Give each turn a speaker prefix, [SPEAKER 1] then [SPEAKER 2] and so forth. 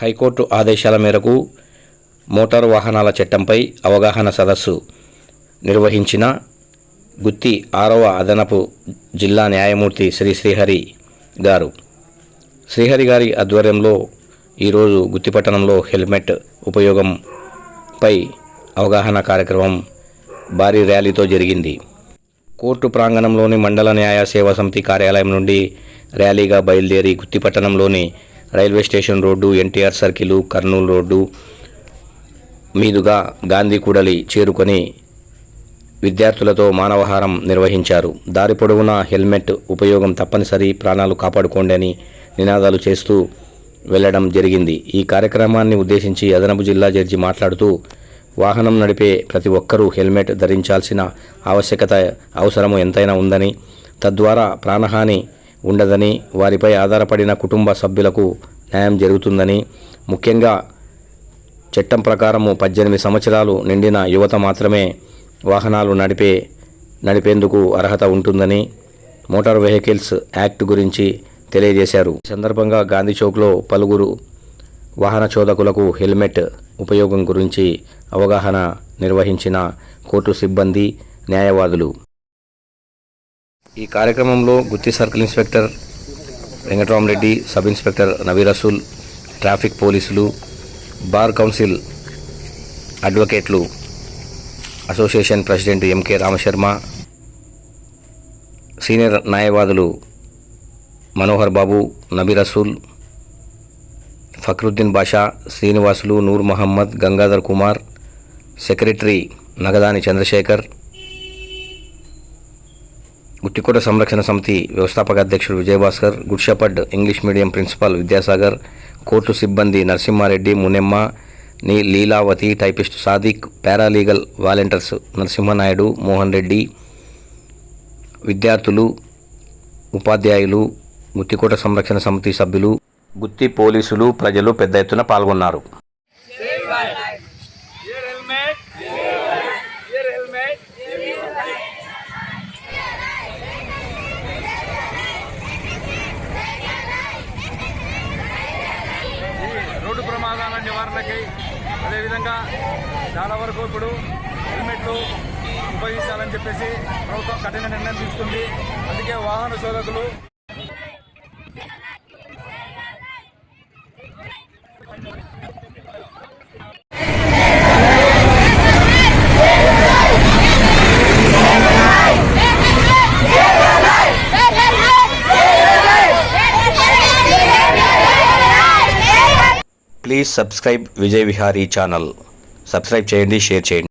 [SPEAKER 1] High court ఆదేశాల మేరకు motor వాహనాల చట్టంపై అవగాహన సదస్సు నిర్వహించిన గుత్తి ఆరవ అదనపు జిల్లా న్యాయమూర్తి శ్రీ శ్రీహరి గారు. శ్రీహరి గారి ఆధ్వర్యంలో ఈరోజు గుత్తిపట్టణంలో హెల్మెట్ ఉపయోగంపై అవగాహన కార్యక్రమం భారీ ర్యాలీతో జరిగింది. కోర్టు ప్రాంగణంలోని మండల న్యాయ సేవా సమితి కార్యాలయం నుండి ర్యాలీగా బయలుదేరి గుత్తిపట్టణంలోని railway station road NTR circle Kurnool road మీదుగా గాంధీ కూడలి చేరుకొని విద్యార్థులతో మానవహారం నిర్వహించారు. దారి పొడవునా హెల్మెట్ ఉపయోగం తప్పనిసరి ప్రాణాలు కాపాడుకోండి అని నినాదాలు చేస్తూ వెళ్ళడం జరిగింది. ఈ కార్యక్రమాన్ని ఉద్దేశించి అదనపు జిల్లా జడ్జి మాట్లాడుతూ వాహనం నడిపే ప్రతి ఒక్కరూ హెల్మెట్ ధరించాల్సిన ఆవశ్యకత అవసరము ఎంతైనా ఉందని తద్వారా ప్రాణహాని ఉండదని వారిపై ఆధారపడిన కుటుంబ సభ్యులకు న్యాయం జరుగుతుందని ముఖ్యంగా చట్టం ప్రకారము పద్దెనిమిది సంవత్సరాలు నిండిన యువత మాత్రమే వాహనాలు నడిపే నడిపేందుకు అర్హత ఉంటుందని మోటార్ వెహికల్స్ యాక్ట్ గురించి తెలియజేశారు. ఈ సందర్భంగా గాంధీ చౌక్లో పలువురు వాహన చోదకులకు హెల్మెట్ ఉపయోగం గురించి అవగాహన నిర్వహించిన కోర్టు సిబ్బంది న్యాయవాదులు ఈ కార్యక్రమంలో Gutti circle inspector Venkataramareddy sub inspector Navi Rasool traffic పోలీసులు bar council అడ్వకేట్లు association president MK Ramasharma senior న్యాయవాదులు మనోహర్ బాబు నబీ రసూల్ ఫక్రుద్దీన్ బాషా శ్రీనివాసులు నూర్ మహమ్మద్ గంగాధర్ కుమార్ సెక్రటరీ నగదాని చంద్రశేఖర్ గుట్టికోట సంరక్షణ సమితి వ్యవస్థాపక అధ్యక్షుడు Vijayabhaskar good shepherd English medium principal Vidyasagar court సిబ్బంది నరసింహారెడ్డి మునెమ్మ నీ Leelavathi typist Sadiq paralegal volunteers Narasimhanaidu Mohan Reddy విద్యార్థులు ఉపాధ్యాయులు గుత్తికోట సంరక్షణ సమితి సభ్యులు గుత్తి పోలీసులు ప్రజలు పెద్ద ఎత్తున పాల్గొన్నారు
[SPEAKER 2] Dear helmet. Helmet. రోడ్డు ప్రమాదాల నివారణకై అదేవిధంగా చాలా వరకు ఇప్పుడు హెల్మెట్లు ఉపయోగించాలని చెప్పేసి ప్రభుత్వం కఠిన నిర్ణయం తీసుకుంది. అందుకే వాహన శోధకులు
[SPEAKER 1] please subscribe Vijay Vihari channel subscribe చేయండి షేర్ చేయండి.